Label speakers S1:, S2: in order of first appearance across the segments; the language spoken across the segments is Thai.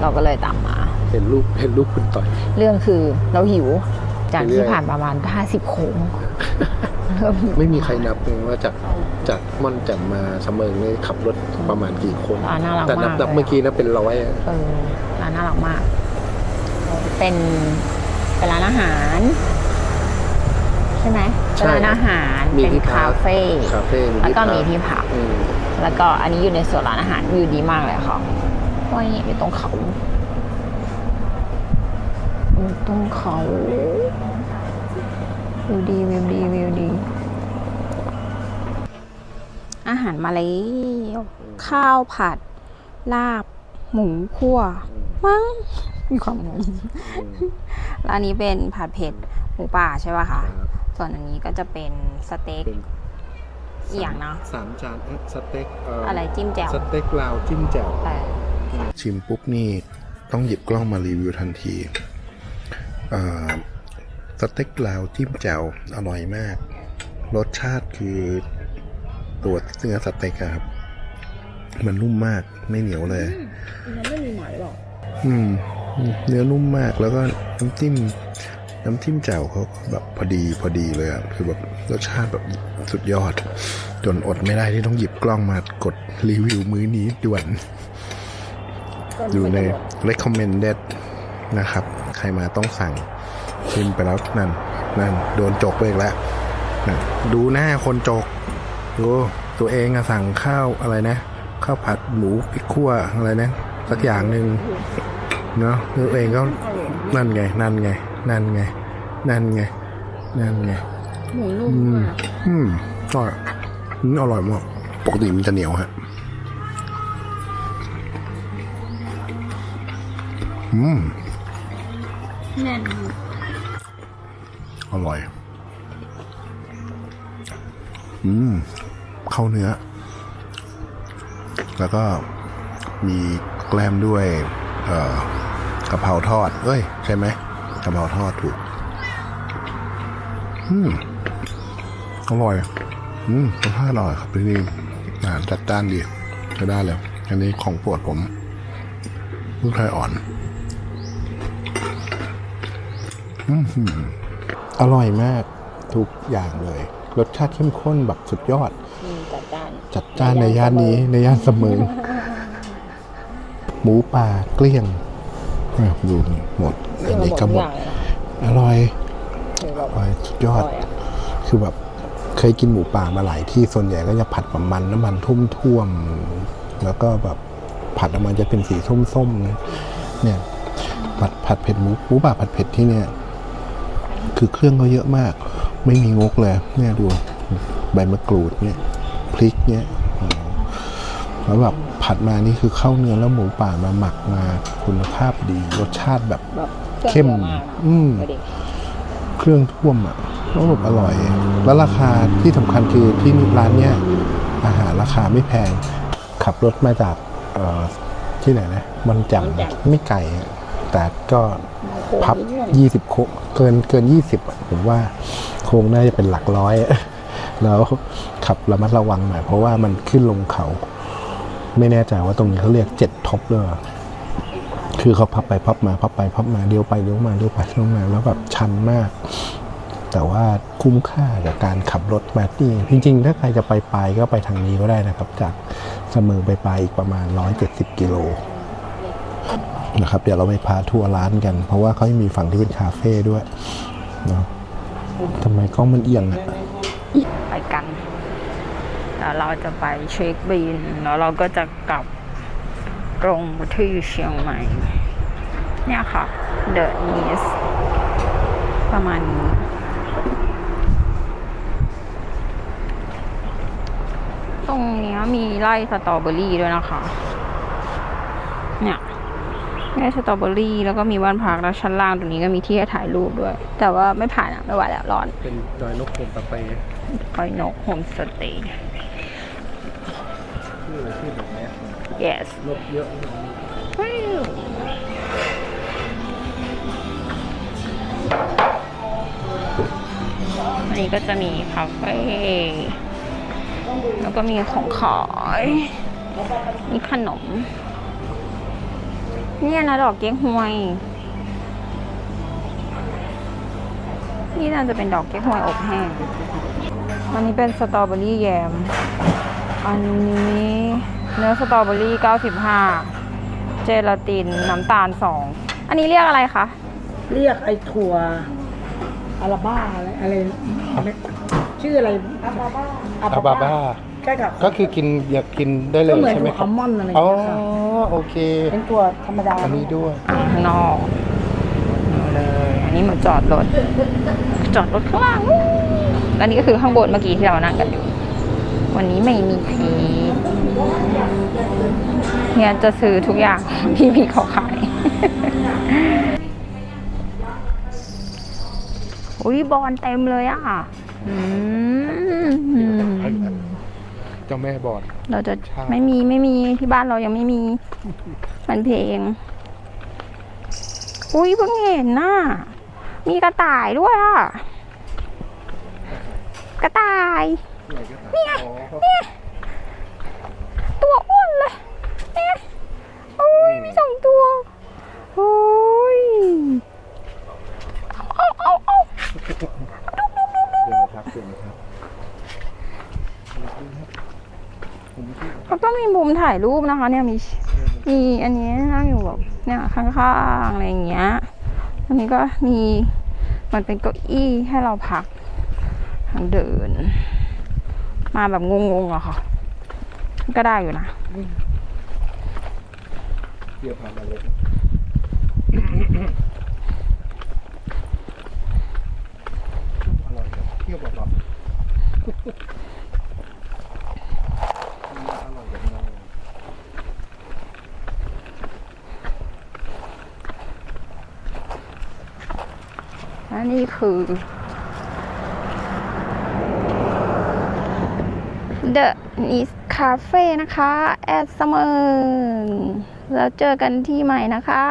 S1: เราก็เลยตามมา
S2: เห็นรูปเห็นรูปคุณต่อย
S1: เรื่องคือเราหิวจาก
S2: เรื่
S1: ที่
S2: อยๆ
S1: ผ่านประมาณ 50 โค้งเริ่มหิว
S2: ไม่มีใครนับเลยว่าจากจากม่อนแจ่มมาเสมิงนี่ขับรถประมาณกี่คน
S1: ร้านน่ารัก
S2: แต่นับ
S1: มาก
S2: นับ
S1: เลย
S2: เมื่อกี้นะเป็นร้อยอะ
S1: เออร้านน่ารักมาก เป็นเป็นร้านอาหาร ใช่ไหมเป็นร้านอาหาร
S2: มี
S1: เป็น
S2: ที่พั
S1: คากเฟ่
S2: คาเฟ่
S1: แล้วก็มี
S2: พั
S1: ที่พัก
S2: อืม
S1: แล้วก็อันนี้อยู่ในส่วนร้านอาหารวิวดีมากเลยค่ะ ว้ายอยู่ตรงเขาอยู่ตรงเขาวิวดีวิวดีวิวดี อาหารมาแล้วข้าวผัด ลาบ หมูคั่ว มั้งมีความงงแล้วอันนี้เป็นผัดเผ็ดหมูป่าใช่ป่ะคะ ส่วนอันนี้ก็จะเป็นสเต็ก
S2: เป็น
S1: อีกอย่างเนาะ
S2: สามจานเอ๊ะสเต็กเอะ
S1: ไรจิ้มแจ่ว
S2: สเต็กลาวจิ้มแจ่ว
S1: แต่
S3: ชิมปุ๊บนี่ต้องหยิบกล้องมารีวิวทันทีเอ่อสเต็กลาวจิ้มแจ่วอร่อยมาก รสชาติคือตัวเนื้อสเต็กอะครับ มันนุ่มมากไม่เหนียวเลย
S1: มันไม่มีหมอยหรอก
S3: อืม เนื้อนุ่มมากแล้วก็น้ำจิ้มน้ำจิ้มแจ่วเขาแบบพอดีพอดีเลยอะคือแบบรสชาติแบบสุดยอด จนอดไม่ได้ที่ต้องหยิบกล้องมากดรีวิวมื้อนี้ด่วน อยู่ใน recommended นะครับ ใครมาต้องสั่งชิมไปแล้วนั่นนั่นโดนจกไปอีกแล้วนั่นดูหน้าคนจกดูตัวเองอะสั่งข้าวอะไรนะข้าวผัดหมูพริกขั่วอะไรนะสักอย่างหนึ่งเนาะตัวเองก็นั่นไง นั่นไง นั่นไง นั่นไง นั่นไง
S1: หมูนุ่ม
S3: อืม
S1: มาก
S3: อืมอร่อยอืมอร่อยมากปกติมันจะเหนียวฮะ อืม
S1: แน่น
S3: อร่อย อืม เข้าเนื้อ แล้วก็มีแกล้มด้วย เอ่อกะเพราทอด เอ้ย ใช่ไหมกะเพราทอดถูก อืม อร่อย อืมรสชาติอร่อยครับที่นี่อาหารจัดจ้านดี จะได้เลย อันนี้ของโปรดผมลูกไทยอ่อน อืมอร่อยมากทุกอย่างเลย รสชาติเข้มข้นแบบสุดยอด
S1: อืมจัดจ้าน
S3: จัดจ้านในย่านนี้ในย่านเสมิงหมูป่าเกลี้ยงอะดูหมดอันนี้ก็หมด อร่อยอร่อยสุดยอด คือแบบเคยกินหมูป่ามาหลายที่ส่วนใหญ่ก็จะผัดประมันน้ำมันทุ่มท่วมๆแล้วก็แบบผัดออกมาจะเป็นสีส้มๆนะเนี่ยผัดผัดเผ็ดหมูหมูป่าผัดเผ็ดที่เนี่ย คือเครื่องเขาเยอะมาก ไม่มีงกเลยเนี่ยดูใบมะกรูดเนี่ยพริกเนี่ยโอ้โหแล้วแบบผัดมานี่คือเข้าเนื้อแล้วหมูป่ามาหมักมาคุณภาพดี รสชาติแบบ
S1: แบบ
S3: เข้ม
S1: ครื่องยอะากนะ
S3: อืม
S1: ดูดิ
S3: เครื่องท่วมอะแล้วแบบอร่อย แล้วราคาที่สำคัญคือที่ร้านเนี้ยอาหารราคาไม่แพง ขับรถมาจากเอ่อที่ไหนนะมันจำไม่ไกล อะแต่ก็พับยี่สิบโคเกินเกินยี่สิบผมว่าโคงน่าจะเป็นหลักร้อย แล้วขับระมัดระวังหน่อยเพราะว่ามันขึ้นลงเขา ไม่แน่ใจว่าตรงนี้เขาเรียกเจ็ดท็อปเลยคือเขาพับไปพับมาพับไปพับมาเลี้ยวไปเลี้ยวมาเลี้ยวไปเลี้ยวมาแล้วแบบชันมาก แต่ว่าคุ้มค่ากับการขับรถมาที่จริง ๆ ถ้าใครจะไปปลายก็ไปทางนี้ก็ได้นะครับ จากเสมอไปปลายอีกประมาณ 170 กิโล นะครับเดี๋ยวเราไปพาทัวร์ร้านกัน เพราะว่าเขายังมีฝั่งที่เป็นคาเฟ่ด้วยเนาะทำไมกล้องมันเอียงอะ
S1: ไปกันแล้วเราจะไปเช็คบินแล้วเราก็จะกลับตรงที่เชียงใหม่ เนี่ยค่ะ The Nest ประมาณนี้ตรงนี้มีไร่สตรอเบอรี่ด้วยนะคะ เนี่ย ไร่สตรอเบอรี่แล้วก็มีบ้านพักแล้วชั้นล่างตรงนี้ก็มีที่ให้ถ่ายรูปด้วย แต่ว่าไม่ผ่านอะไม่ไหวแล้วร้อน
S2: เป็นดอยนกโคมตะเป
S1: ก้อยนกโฮมสเตย์
S2: ชื่ออะไรชื่อแบบนี้
S1: yes
S2: นกเยอะ
S1: วิวอันนี้ก็จะมีคาเฟ่แล้วก็มีของขายมีขนม เนี่ยนะดอกเก๊กฮวย นี่น่าจะเป็นดอกเก๊กฮวยอบแห้ง อันนี้เป็นสตรอเบอรี่แยม อันนี้เนื้อสตรอเบอรี่ 95 เจลาติน น้ำตาล 2 อันนี้เรียกอะไรคะ
S4: เรียกไอ้ถั่วอาราบ้าอะไรอะไรไม่ชื่ออะไรอาบาบ้า
S3: อาบาบ้า
S4: ใช่ครับ
S3: ก็คือกินอยากกินได้เล
S4: ก็
S3: ย
S4: เหมือน
S3: ใช่ไหม
S4: ถั่ว
S3: ครั
S4: อั
S3: บ
S4: ลมอนด์อะไรอ
S3: อ๋
S4: ย่า
S3: อง
S4: เงี้ยค่ะ
S3: โอเค
S4: เป็นตัวธรรมดา
S3: อันนี้ด้วย
S1: อ่าข้างนอกเอาเลย อันนี้เหมือนจอดรถ จอดรถข้างล่างนู้นอันนี้ก็คือข้างบนเมื่อกี้ที่เรานั่งกันอยู่ วันนี้ไม่มีเพเนี่ยจะซื้อทุกอย่างที่พี่เขาขาย อุ้ยบอลเต็มเลยอะ อืม
S3: เจ้าแม่บอด
S1: เราจะ
S3: ใช่
S1: ไม่มีไม่มีที่บ้านเรายังไม่มี มันเพลง อุ้ยเพิ่งเห็นน่ะมีกระต่ายด้วยอะ กระต่าย เนี่ยเนี่ยตัวอ้วนเลยเนี่ยโอ้ยมีสองตัว โอ้ย เอาเอาเอา
S3: เดี๋ยวนะครับเดี๋ยวนะครับ
S1: เขาต้องมีมุม ถ่ายรูปนะคะ เนี่ยมีมีอันนี้นั่งอยู่แบบเนี่ยข้างๆอะไรอย่างเงี้ยอันนี้ก็มีมันเป็นเก้าอี้ให้เราพักทางเดิน มาแบบงงๆอะค่ะ ก็ได้อยู่นะ
S3: เดี๋ยวพามาเลยอร่อยจังเที่ยวแบบอร่อยจังเลย
S1: และ นี่คือ The Nice Cafe นะคะ แอดเสมอแล้วเจอกันที่ใหม่นะคะ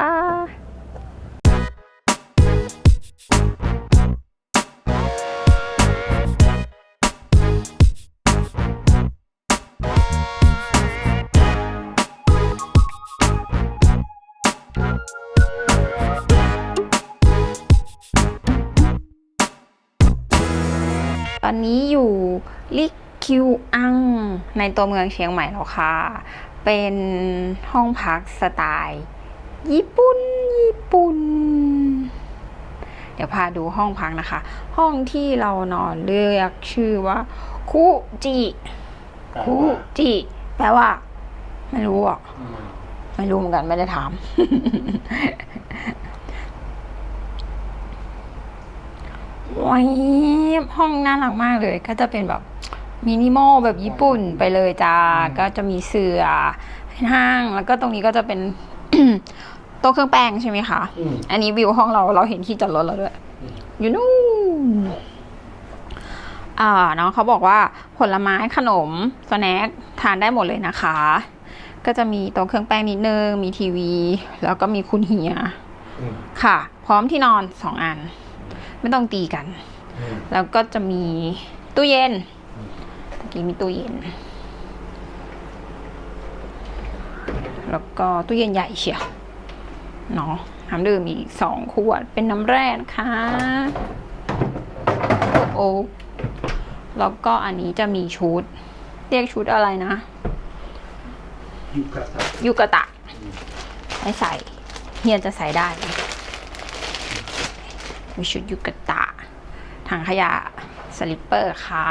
S1: ตอนนี้อยู่ลิคิวอังในตัวเมืองเชียงใหม่แล้วค่ะ เป็นห้องพักสไตล์ ญี่ปุ่น ญี่ปุ่น เดี๋ยวพาดูห้องพักนะคะ ห้องที่เรานอนเรียกชื่อว่า คุจิ คุจิ แปลว่า ไม่รู้อะ ไม่รู้เหมือนกันไม่ได้ถาม ว้ายห้องน่ารักมากเลย ก็จะเป็นแบบมินิมอลแบบญี่ปุ่นไปเลยจ้า ก็จะมีเสื่อให้นั่งแล้วก็ตรงนี้ก็จะเป็น โต๊ะเครื่องแป้งใช่ไหมคะ อันนี้วิวห้องเราเราเห็นที่จอดรถแล้วด้วย อยู่นู่นอ่าน้องเขาบอกว่าผลไม้ขนมสแน็คทานได้หมดเลยนะคะ ก็จะมีโต๊ะเครื่องแป้งนิดนึง มีทีวี แล้วก็มีคุณเฮีย
S3: อืม
S1: ค่ะ พร้อมที่นอนสองอัน ไม่ต้องตีกัน
S3: อืม
S1: แล้วก็จะมีตู้เย็นเมื่อกี้มีตู้เย็น แล้วก็ตู้เย็นใหญ่เชียวเนาะน้ำดื่มอีกสองขวดเป็นน้ำแร่นะคะโอ้แล้วก็อันนี้จะมีชุด เรียกชุดอะไรนะ
S3: ยูกะตะ
S1: ยูกะตะให้ใส่เฮียจะใส่ได้นะ มีชุดยูกะตะถังขยะสลิปเปอร์ค่ะ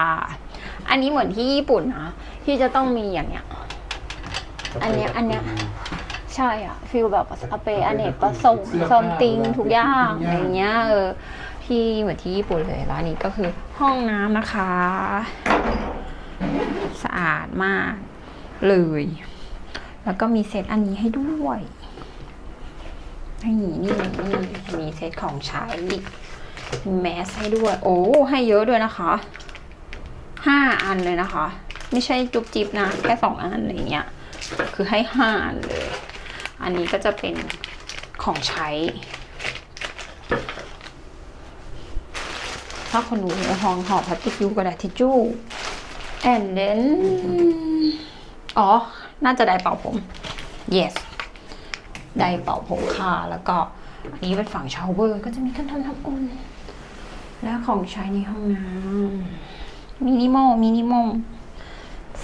S1: อันนี้เหมือนที่ญี่ปุ่นนะที่จะต้องมีอย่างเนี้ย อันเนี้ยอันเนี้ยใช่อะฟิลแบบอเปอเนกประสงค์ซอมติงทุกอย่างอะไรเงี้ยเออที่เหมือนที่ญี่ปุ่นเลยแล้วอันนี้ก็คือห้องน้ำนะคะ สะอาดมากเลย แล้วก็มีเซตอันนี้ให้ด้วย นี่นี่นี่มีเซตของใช้ แมสให้ด้วย โอ้ให้เยอะด้วยนะคะห้าอันเลยนะคะ ไม่ใช่จุบจิบนะ แค่สองอันอะไรเงี้ย คือให้ห้าอันเลย อันนี้ก็จะเป็นของใช้ ถ้าคนหนูห้องห่อพลาสติกยูกระดาษทิชชู่ and then อ๋อ น่าจะได้เป่าผม yes ได้เป่าผมค่ะแล้วก็อันนี้เป็นฝั่งชาวเวอร์ก็จะมีเครื่องทำน้ำอุ่นและของใช้ในห้องน้ำมินิมอลมินิมอล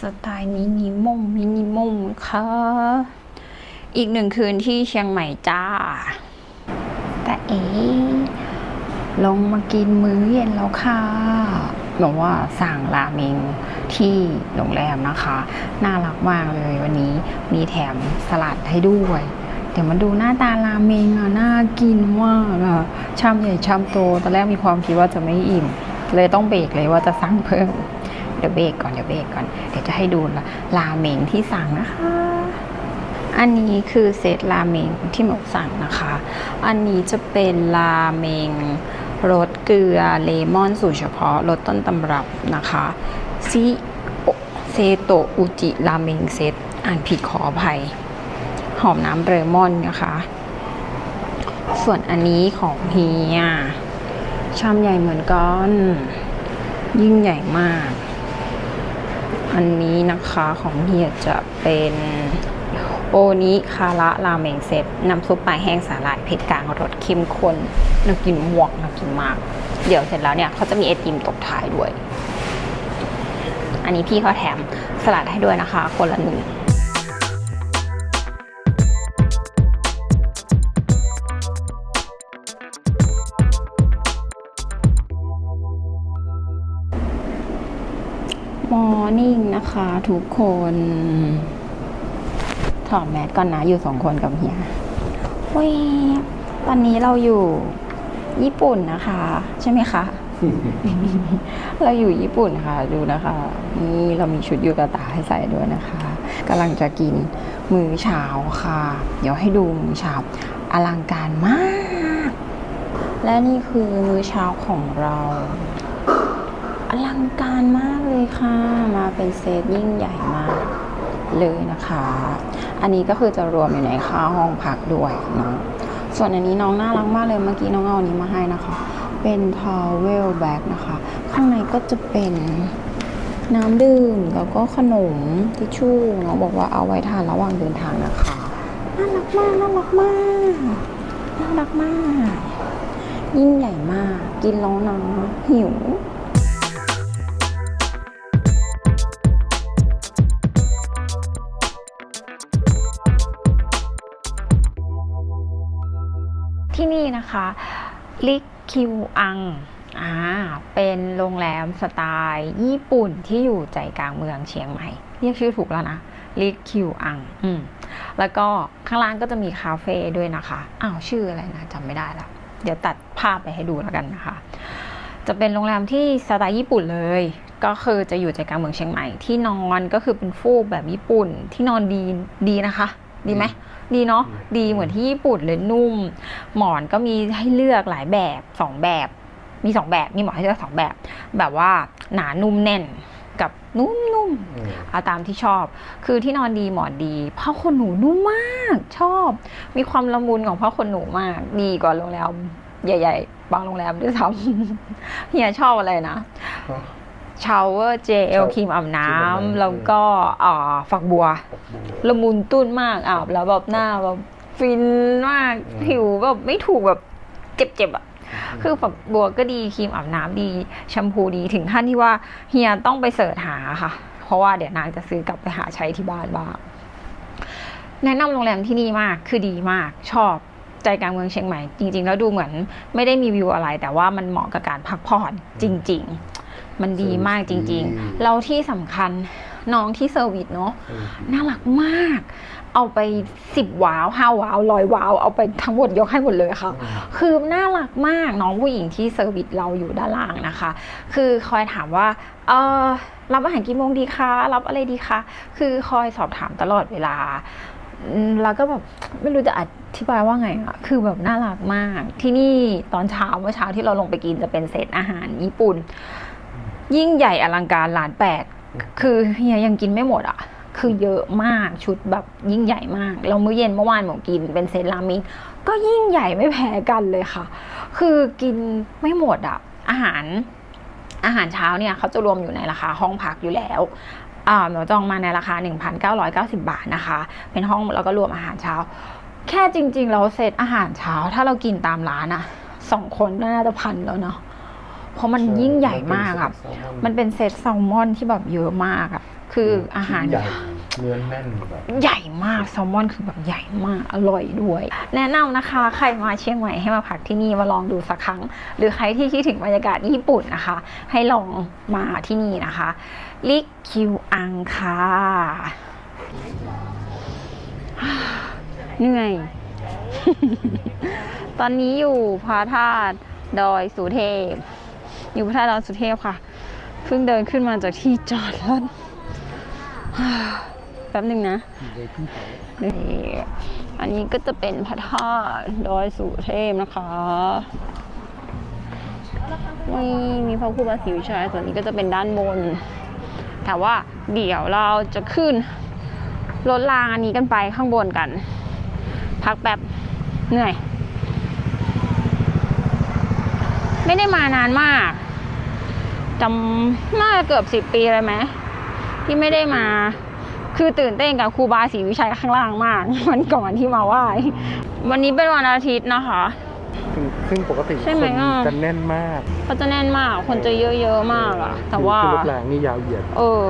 S1: สไตล์มินิมอลมินิมอลค่ะอีกหนึ่งคืนที่เชียงใหม่จ้า แต่เอ๋ลงมากินมื้อเย็นแล้วค่ะบอกว่าสั่งราเมงที่โรงแรมนะคะ น่ารักมากเลยวันนี้มีแถมสลัดให้ด้วย เดี๋ยวมาดูหน้าตาราเมงอะน่ากินมากอะชามใหญ่ชามโตตอนแรกมีความคิดว่าจะไม่อิ่ม เลยต้องเบรกเลยว่าจะสั่งเพิ่มเดี๋ยวเบรกก่อนเดี๋ยวเบรกก่อนเดี๋ยวจะให้ดูราเมงที่สั่งนะคะ อันนี้คือเซตราเมงที่หมูสั่งนะคะ อันนี้จะเป็นราเมงรสเกลือเลมอนสูตรเฉพาะรสต้นตำรับนะคะซิโอเซโตอุจิราเมงเซตอ่านผิดขออภัย หอมน้ำเลมอนนะคะ ส่วนอันนี้ของเฮียชามใหญ่เหมือนกัน ยิ่งใหญ่มาก อันนี้นะคะของเฮียจะเป็นโอนิคาระราเมงเซตน้ำซุปปลาแห้งสาหร่ายเผ็ดกลางรสเข้มข้นน่ากินหวกน่ากินมาก เดี๋ยวเสร็จแล้วเนี่ยเขาจะมีไอติมตบท้ายด้วย อันนี้พี่เขาแถมสลัดให้ด้วยนะคะ คนละหนึ่ง นะคะทุกคน ถอดแมสก่อนนะ อยู่สองคนกับเฮียเว้ยตอนนี้เราอยู่ญี่ปุ่นนะคะ ใช่ไหมคะ เราอยู่ญี่ปุ่นค่ะ ดูนะคะ นี่เรามีชุดยูกาตาให้ใส่ด้วยนะคะกำลังจะกินมื้อเช้าค่ะ เดี๋ยวให้ดูมื้อเช้าอลังการมาก และนี่คือมื้อเช้าของเรา อลังการมากเลยค่ะ มาเป็นเซตยิ่งใหญ่มากเลยนะคะ อันนี้ก็คือจะรวมอยู่ในค่าห้องพักด้วยเนาะส่วนอันนี้น้องน่ารักมากเลยเมื่อกี้น้องเอาอันนี้มาให้นะคะ เป็นทาวเวลแบ็กนะคะ ข้างในก็จะเป็นน้ำดื่มแล้วก็ขนมทิชชู่น้องบอกว่าเอาไว้ทานระหว่างเดินทางนะคะน่ารักมากน่ารักมากน่ารักมาก ยิ่งใหญ่มาก กินแล้วนะหิว ที่นี่นะคะลิกคิวอังอ่าเป็นโรงแรมสไตล์ญี่ปุ่นที่อยู่ใจกลางเมืองเชียงใหม่เรียกชื่อถูกแล้วนะลิกคิวอังอืมแล้วก็ข้างล่างก็จะมีคาเฟ่ด้วยนะคะอ้าวชื่ออะไรนะจำไม่ได้แล้วเดี๋ยวตัดภาพไปให้ดูแล้วกันนะคะ จะเป็นโรงแรมที่สไตล์ญี่ปุ่นเลย ก็คือจะอยู่ใจกลางเมืองเชียงใหม่ ที่นอนก็คือเป็นฟูกแบบญี่ปุ่นที่นอนดีดีนะคะ ดีไหมดีเนาะดีเหมือนที่ญี่ปุ่นเลยนุ่ม หมอนก็มีให้เลือกหลายแบบสองแบบมีสองแบบมีหมอนให้เลือกสองแบบ แบบว่าหนานุ่มแน่นกับนุ่มๆเอาตามที่ชอบ คือที่นอนดีหมอนดีผ้าขนหนูนุ่มมากชอบ มีความละมุนของผ้าขนหนูมาก ดีกว่าโรงแรมใหญ่ ๆ บางโรงแรมด้วยซ้ำเฮียชอบอะไรนะ ชาวเวอร์เจลครีมอาบน้ำแล้วก็อ่าฝักบัว ละมุนตุ้นมากอาบแล้วแบบหน้าแบบฟินมากผิวแบบไม่ถูกแบบเจ็บๆอะคือฝักบัวก็ดีครีมอาบน้ำดีแชมพูดีถึงขั้นที่ว่าเฮียต้องไปเสิร์ชหาค่ะ เพราะว่าเดี๋ยวนางจะซื้อกลับไปหาใช้ที่บ้านบ้างแนะนำโรงแรมที่นี่มากคือดีมากชอบใจกลางเมืองเชียงใหม่ จริง ๆ แล้วดูเหมือนไม่ได้มีวิวอะไร แต่ว่ามันเหมาะกับการพักผ่อนจริง ๆ มันดีมากจริงๆแล้วที่สำคัญน้องที่เซอร์วิสเนาะน่ารักมาก เอาไปสิบว้าวห้าว้าวร้อยว้าว เอาไปทั้งหมดยกให้หมดเลยค่ะ คือน่ารักมากน้องผู้หญิงที่เซอร์วิสเราอยู่ด้านล่างนะคะ คือคอยถามว่าเออรับอาหารกี่โมงดีคะรับอะไรดีคะคือคอยสอบถามตลอดเวลาอืมแล้วก็แบบไม่รู้จะอธิบายว่าไงอะคือแบบน่ารักมาก ที่นี่ตอนเช้าเมื่อเช้าที่เราลงไปกินจะเป็นเซตอาหารญี่ปุ่น ยิ่งใหญ่อลังการล้านแปดคือเฮียยังกินไม่หมดอะ คือเยอะมากชุดแบบยิ่งใหญ่มากแล้วมื้อเย็นเมื่อวานหมอกินเป็นเซตรามิงก็ยิ่งใหญ่ไม่แพ้กันเลยค่ะ คือกินไม่หมดอะ อาหารอาหารเช้าเนี่ยเขาจะรวมอยู่ในราคาห้องพักอยู่แล้วอ่าหนูจองมาในราคา 1,990 บาทนะคะ เป็นห้องแล้วก็รวมอาหารเช้า แค่จริงๆ เราเซตอาหารเช้า ถ้าเรากินตามร้านอะสองคนน่าจะพันแล้วเนาะ เพราะมันยิ่งใหญ่มากอะมันเป็นเซตแซลมอนที่แบบเยอะมากอะคืออาหาร
S3: ใหญ่เนื้อแน่นแบบ
S1: ใหญ่มากแซลมอนคือแบบใหญ่มากอร่อยด้วย แนะนำนะคะ ใครมาเชียงใหม่ให้มาพักที่นี่มาลองดูสักครั้ง หรือใครที่คิดถึงบรรยากาศญี่ปุ่นนะคะ ให้ลองมาที่นี่นะคะลิคิวอังค่ะเหนื่อย ตอนนี้อยู่พระธาตุดอยสุเทพ อยู่พระธาตุดอยสุเทพค่ะ เพิ่งเดินขึ้นมาจากที่จอดรถแป๊บหนึ่งนะนี่อันนี้ก็จะเป็นพระธาตุดอยสุเทพนะคะมีมีพระครูบาศรีวิชัยส่วนนี้ก็จะเป็นด้านบน แต่ว่าเดี๋ยวเราจะขึ้นรถรางอันนี้กันไปข้างบนกัน พักแบบเหนื่อย ไม่ได้มานานมากจำน่าจะเกือบสิบปีเลยไหมที่ไม่ได้มาคือตื่นเต้นกับครูบาศรีวิชัยข้างล่างมากวันก่อนที่มาไหว้วันนี้เป็นวันอาทิตย์นะคะ
S3: ซึ่งซึ่งปกติ
S1: ใช่ไหม
S3: คน
S1: อะ
S3: จะแน่นมาก
S1: เขาจะแน่นมากคนจะเยอะๆมากอะแต่ว่า
S3: คือรถแรงนี่ยาวเหยียด
S1: เออ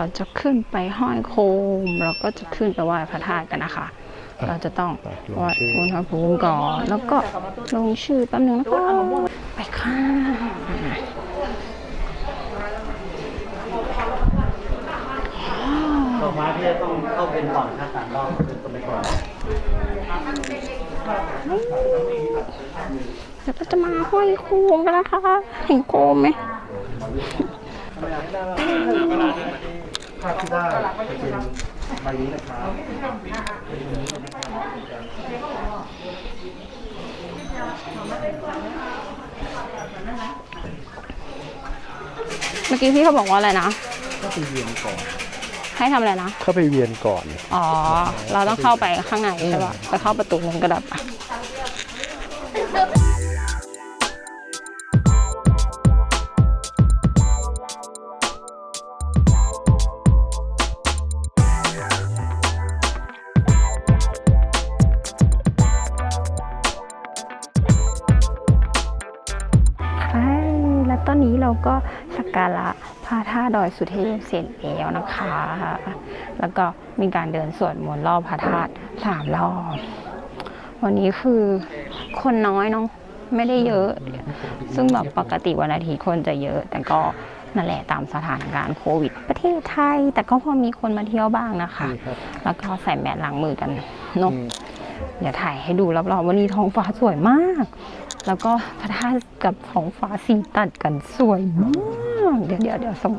S1: เดี๋ยวเราจะขึ้นไปห้อยโคมแล้วก็จะขึ้นไปไหว้พระธาตุกันนะคะ
S3: อะ
S1: เราจะต้อง
S3: ไปลง
S1: วัด
S3: ชื่อ
S1: อุณหภูมิก่อน แล้วก็ลงชื่อแป๊บนึงนะคะไปค่ะ
S5: ดอกไม้ที่จะต้องเข้าเป็นก่อนถ้าต่างรอบคือตัวไปก่อน
S1: เดี๋ยวก็จะมาห้อยโคมกันนะคะเห็นโคมไหม
S3: ภาพที่ได้จะเป็นใบนี้นะครับ
S1: เมื่อกี้พี่เขาบอกว่าอะไรนะ
S3: ก็ไปเวียนก่อน
S1: ให้ทำอะไรนะ
S3: เข้าไปเวียนก่อน
S1: อ๋อ เราต้องเข้าไปข้างในใช่ปะไปเข้าประตูนั้นก็ได้ปะ ดอยสุเทพเสร็จแล้วนะคะ แล้วก็มีการเดินสวดมนต์รอบพระธาตุสามรอบ วันนี้คือคนน้อยเนาะไม่ได้เยอะ ซึ่งแบบปกติวันอาทิตย์คนจะเยอะ แต่ก็นั่นแหละตามสถานการณ์โควิด ประเทศไทย แต่ก็พอมีคนมาเที่ยวบ้างนะคะ
S3: นี่ครับ
S1: แล้วก็ใส่แมสล้างมือกันเนาะ
S3: อืม
S1: เดี๋ยวถ่ายให้ดูรอบๆวันนี้ท้องฟ้าสวยมาก แล้วก็พระธาตุกับท้องฟ้าสีตัดกันสวยมากเดี๋ยวเดี๋ยวเดี๋ยวส่ง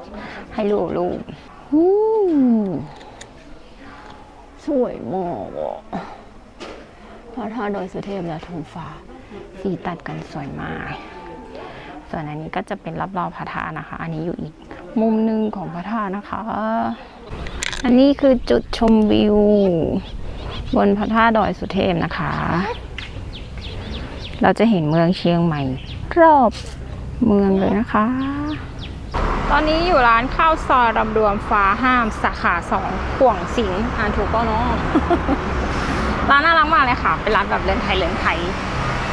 S1: ให้ลูกลูกสวยมากอะพระธาตุดอยสุเทพและทงฟ้าสีตัดกันสวยมาก ส่วนอันนี้ก็จะเป็นรอบๆพระธาตุนะคะ อันนี้อยู่อีกมุมหนึ่งของพระธาตุนะคะ อันนี้คือจุดชมวิว บนพระธาตุดอยสุเทพนะคะ เราจะเห็นเมืองเชียงใหม่ รอบเมืองเลยนะคะ ตอนนี้อยู่ร้านข้าวซอยรำรวมฟ้าห้ามสาขาสองข่วงสิงอ่านถูกก็เนาะร้านน่ารักมากเลยค่ะ เป็นร้านแบบเรือนไทยเรือนไทย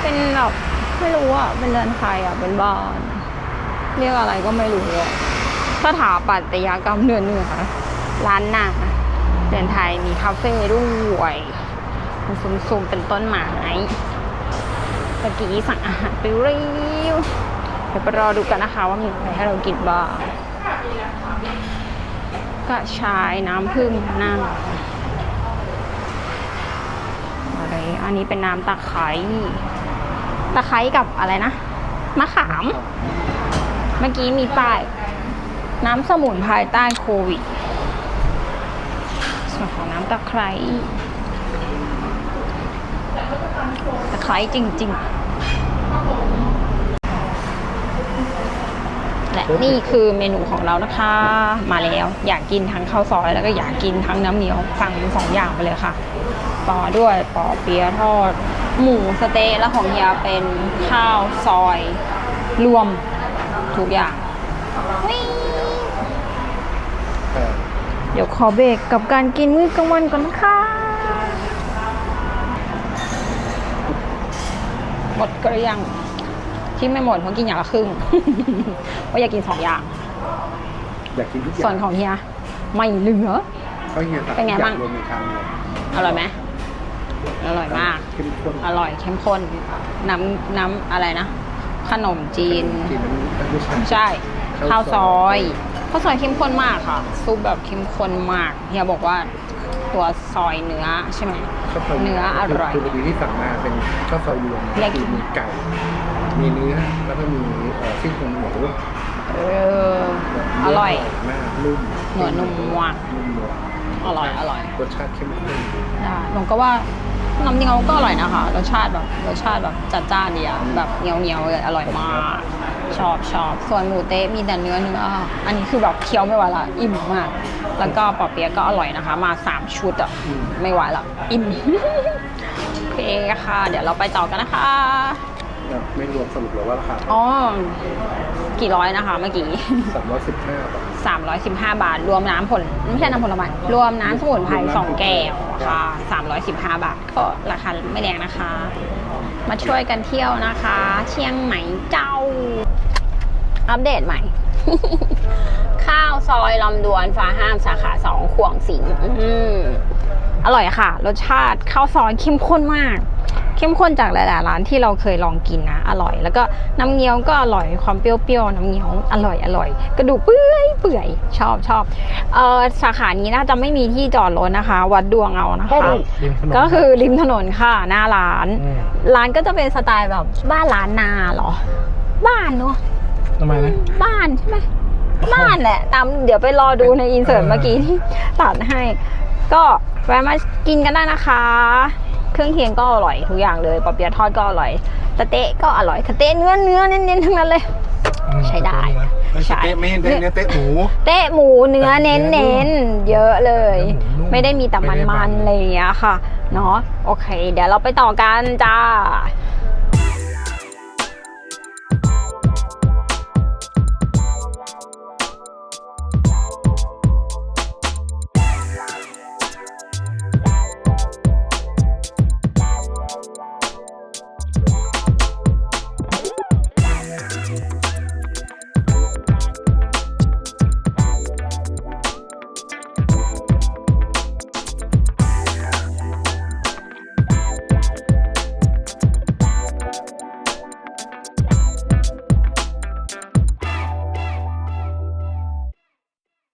S1: เป็นแบบไม่รู้อะเป็นเรือนไทยอะเป็นบ้านเรียกอะไรก็ไม่รู้อะสถาปัตยกรรมเนือเนือร้านหน้าเรือนไทยมีคาเฟ่ด้วยมีซุ้มๆเป็นต้นไม้ ตะกี้สั่งอาหารไปเรียวเดี๋ยวไปรอดูกันนะคะว่ามีอะไรให้เรากินบ้างกระชายน้ำผึ้งน้ำอะไรอันนี้เป็นน้ำตะไคร้ตะไคร้กับอะไรนะมะขาม เมื่อกี้มีป้าย น้ำสมุนไพรใต้โควิดส่วนของน้ำตะไคร้ ตะไคร้จริง ๆ และนี่คือเมนูของเรานะคะ มาแล้ว อยากกินทั้งข้าวซอยแล้วก็อยากกินทั้งน้ำเหนียวสั่งสองอย่างไปเลยค่ะ ต่อด้วยปอเปี๊ยะทอด หมูสะเต๊ะและของเฮียเป็นข้าวซอย รวมทุกอย่างวิ่งเดี๋ยวขอเบรกกับการกินมื้อกลางวันก่อนนะคะ หมดก็ยังที่ไม่หมดเพราะกินอย่างละครึ่งเพราะอยากกินสองอย่าง
S2: อยากกินทุกอ
S1: ส่ว
S2: ย่านง
S1: ของเฮียไม่เหลือ
S2: เขาเฮียสั่ง
S1: เป็นไง
S2: ทุกอย่
S1: บ้าง
S2: รวมในชามเดียว
S1: อร่อยไหมอร่อยมาก
S2: เข้มข้น
S1: อร่อยเข้มข้น น้ำน้ำอะไรนะ ขนมจีน
S2: จีนมันไม่ใช่
S1: ใช่ข้า
S2: ข้าวว
S1: ซ
S2: ซ
S1: อ
S2: อย ย
S1: ข้าวซอยเข้มข้นมากค่ะ ซุปแบบเข้มข้นมากเฮียบอกว่าตัวซอยเนื้อใช่ไหม
S2: ข้าวซอย
S1: เนื้ออร่อย
S2: คือพอดีที่สั่งมาเป็นข้าวซอยรวม
S1: อยากกิน
S2: มีไก่ มีเนื้อแล้วก็มีเอ่อซี่โครงหมู
S1: เอออร่อย
S2: มากนุ่ม
S1: เนื้อนุ่มมาก
S2: นุ่มนวล
S1: อร่อยอร่อย
S2: รสชาติเข้มข้น
S1: ได้หนูก็ว่าน้ำเงี้ยวก็อร่อยนะคะรสชาติแบบรสชาติแบบจัดจ้านดีอะแบบเงี้ยวเงี้ยวๆเลยอร่อยมาก ชอบชอบส่วนหมูเต๊ะมีแต่เนื้อเนื้ออันนี้คือแบบเคี้ยวไม่ไหวละอิ่มมาก แล้วก็ปอเปี๊ยะก็อร่อยนะคะ มาสามชุดอะไม่ไหวละอิ่มโอเคค่ะ เดี๋ยวเราไปต่อกันนะคะ
S2: แบบไม่รวมสรุปเลยว่าราคา
S1: อ๋อกี่ร้อยนะคะเมื่อกี้
S2: สามร้อยสิบห้าบาท
S1: 315บาท รวมน้ำผลไม่ใช่น้ำผลไม้รวมน้ำสมุนไพร2แก้วค่ะ315บาทก็ราคาไม่แรงนะคะ มาช่วยกันเที่ยวนะคะ เชียงใหม่เจ้า อัปเดตใหม่ ข้าวซอยลำดวนฟ้าห้ามสาขาสองขวงสิงอืมอร่อยค่ะ รสชาติข้าวซอยเข้มข้นมาก เข้มข้นจากหลายๆร้านที่เราเคยลองกินนะ อร่อย แล้วก็น้ำเงี้ยวก็อร่อยความเปรี้ยวๆน้ำเงี้ยวอร่อยอร่อยกระดูกเปื่อยเปื่อยชอบชอบเออสาขานี้น่าจะไม่มีที่จอดรถนะคะ วัดดวงเอานะคะ
S3: ริมถนน
S1: ก็คือริมถนนค่ะ หน้าร้าน
S3: อืม
S1: ร้านก็จะเป็นสไตล์แบบบ้านร้านนาเหรอ บ้านเนาะ
S3: ทำไมนะ
S1: บ้านใช่ไหม บ้านแหละตามเดี๋ยวไปรอดูในอินเสิร์ตเมื่อกี้ที่ตัดให้ ก็แวะมากินกันได้นะคะ เครื่องเคียงก็อร่อยทุกอย่างเลยปอเปี๊ยะทอดก็อร่อยสเต๊ะก็อร่อยสเต๊ะเนื้อเนื้อเน้นๆทั้งนั้นเลย ใช้ได้ใช่
S2: เตะไม่เตะเนื้อเตะหมู
S1: เต๊ะหมูเนื้อเน้นๆเยอะเลย
S3: เนื้อหมูนุ่ม
S1: ไม่ได้มีแต่
S3: ไม่ได้มั
S1: มัน
S3: น
S1: ๆอะไรอย่างเงี้ยค่ะเนาะโอเค เดี๋ยวเราไปต่อกันจ้า